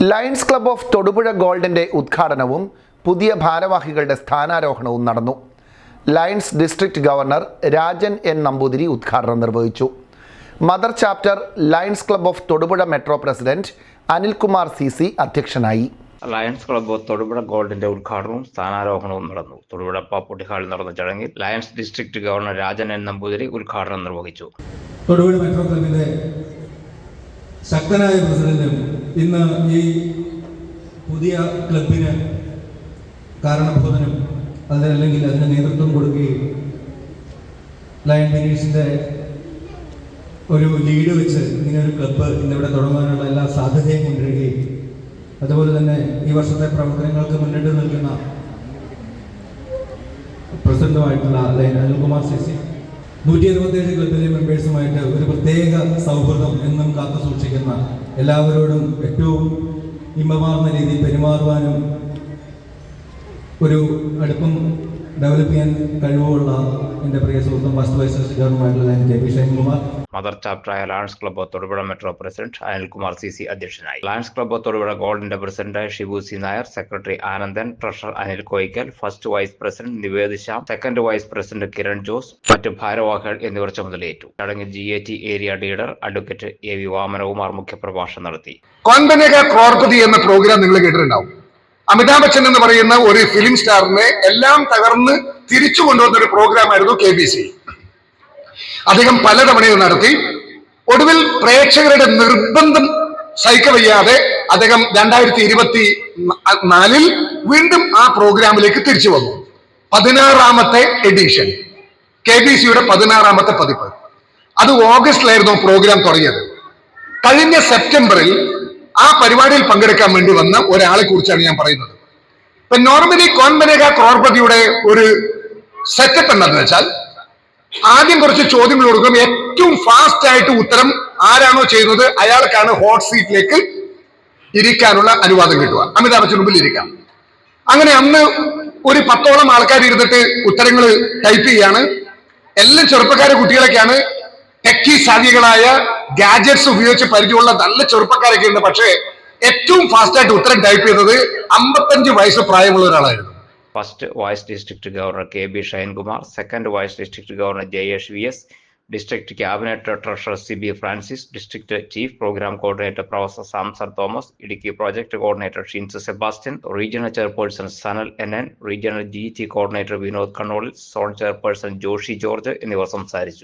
Lions club of Thodupuzha ഗോൾഡിന്റെ ഉദ്ഘാടനവും പുതിയ ഭാരവാഹികളുടെ സ്ഥാനാരോഹണവും നടന്നു. Lions district governor Rajan N Namboothiri ഉദ്ഘാടനം നിർവഹിച്ചു. Mother chapter Lions club of Thodupuzha metro president Anilkumar C C അധ്യക്ഷനായി. ലയൺസ് ക്ലബ്ബ് തൊടുപുഴ ഗോൾഡിന്റെ ഉദ്ഘാടനവും സ്ഥാനാരോഹണവും നടന്നു. തൊടുപുഴ പാപ്പുട്ടി ഹാളിൽ നടന്ന ചടങ്ങിൽ Lions district governor Rajan N Namboothiri ഉദ്ഘാടനം നിർവഹിച്ചു. തൊടുപുഴ മെട്രോ ക്ലബിന്റെ ശക്തനായ പ്രസിഡന്റും ഇന്ന് ഈ പുതിയ ക്ലബിന് കാരണബോധനം അതിനല്ലെങ്കിൽ അതിന് നേതൃത്വം കൊടുക്കുകയും ലയൺ ബിനീഷിന്റെ ഒരു ലീഡ് വെച്ച് ഇങ്ങനെ ഒരു ക്ലബ്ബ് ഇന്നിവിടെ തുടങ്ങാനുള്ള എല്ലാ സാധ്യതയും കൊണ്ടുവരികയും അതുപോലെ തന്നെ ഈ വർഷത്തെ പ്രവർത്തനങ്ങൾക്ക് മുന്നിട്ട് നിൽക്കുന്ന പ്രസിഡന്റുമായിട്ടുള്ള ലയൻ അനിൽകുമാർ സി നൂറ്റി അറുപത്തേഴ് ക്ലബിലെ മെമ്പേഴ്സുമായിട്ട് ഒരു പ്രത്യേക സൗഹൃദം എന്നും കാത്തു സൂക്ഷിക്കുന്ന എല്ലാവരോടും ഏറ്റവും ഇമ്പമാർന്ന രീതിയിൽ പെരുമാറുവാനും ഒരു അടുപ്പം ഡെവലപ്പ് ചെയ്യാൻ കഴിവുള്ള എന്റെ പ്രിയ സുഹൃത്തും first vice ചെയർമാനായിട്ടുള്ള N K P Shinekumar mother chapter ചാപ്റ്ററായ Lions club Thodupuzha metro president Anilkumar C C അധ്യക്ഷനായി. ലയൺസ് ക്ലബ്ബ് തൊടുപുഴ ഗോൾഡിന്റെ president Shibu C Nair secretary Anandan treasurer Anil Koyickal first vice president Nived Shyam second vice president Kiran Jose മറ്റ് ഭാരവാഹികൾ എന്നിവർ ചുമതലയേറ്റു. ചടങ്ങിൽ G A T area leader advocate A V Vamanakumar മുഖ്യപ്രഭാഷണം നടത്തി. എന്ന പ്രോഗ്രാം നിങ്ങൾ കേട്ടിട്ടുണ്ടാവും. അമിതാഭ് ബച്ചൻ എന്ന് പറയുന്ന ഒരു ഫിലിം സ്റ്റാറിനെ എല്ലാം തകർന്ന് തിരിച്ചു കൊണ്ടുവന്ന ഒരു പ്രോഗ്രാം ആയിരുന്നു കെ ബി സി അദ്ദേഹം പലതവണയും നടത്തി. ഒടുവിൽ പ്രേക്ഷകരുടെ നിർബന്ധം സഹിക്കവയ്യാതെ അദ്ദേഹം രണ്ടായിരത്തി ഇരുപത്തി നാലിൽ വീണ്ടും ആ പ്രോഗ്രാമിലേക്ക് തിരിച്ചു വന്നു. പതിനാറാമത്തെ എഡിഷൻ കെ ബി സിയുടെ പതിനാറാമത്തെ പതിപ്പ്. അത് ഓഗസ്റ്റിലായിരുന്നു പ്രോഗ്രാം തുടങ്ങിയത്. കഴിഞ്ഞ സെപ്റ്റംബറിൽ ആ പരിപാടിയിൽ പങ്കെടുക്കാൻ വേണ്ടി വന്ന ഒരാളെ കുറിച്ചാണ് ഞാൻ പറയുന്നത്. ഇപ്പൊ നോർമലി കോൺബനേക ക്രോർപതിയുടെ ഒരു സെറ്റപ്പ് എന്താണെന്ന് വെച്ചാൽ ആദ്യം കുറച്ച് ചോദ്യങ്ങൾ കൊടുക്കും. ഏറ്റവും ഫാസ്റ്റ് ആയിട്ട് ഉത്തരം ആരാണോ ചെയ്യുന്നത്? അയാൾക്കാണ് ഹോട്ട് സീറ്റിലേക്ക് ഇരിക്കാനുള്ള അനുവാദം കിട്ടുക. അമിതാഭ് ബച്ചൻ മുമ്പിൽ ഇരിക്കാം. അങ്ങനെ അന്ന് ഒരു പത്തോളം ആൾക്കാർ ഇരുന്നിട്ട് ഉത്തരങ്ങൾ ടൈപ്പ് ചെയ്യാണ്. എല്ലാം ചെറുപ്പക്കാരെ കുട്ടികളൊക്കെയാണ്. ടെക്കി സാധ്യകളായ ഗാജറ്റ്സ് ഉപയോഗിച്ച് പരിചയമുള്ള നല്ല ചെറുപ്പക്കാരൊക്കെ ഉണ്ട്. പക്ഷേ ഏറ്റവും ഫാസ്റ്റ് ആയിട്ട് ഉത്തരം ടൈപ്പ് ചെയ്തത് അമ്പത്തഞ്ച് വയസ്സ് പ്രായമുള്ള ഒരാളായിരുന്നു. First vice district governor K B Shinekumar second vice district governor Jayesh V S district cabinet treasurer C B Francis district chief programme coordinator professor Samser Thomas Idukki project coordinator Shins Sebastian regional chairperson Sanal N N regional G T coordinator Vinod Kannolil zone chairperson Joshy George എന്നിവർ സംസാരിച്ചു.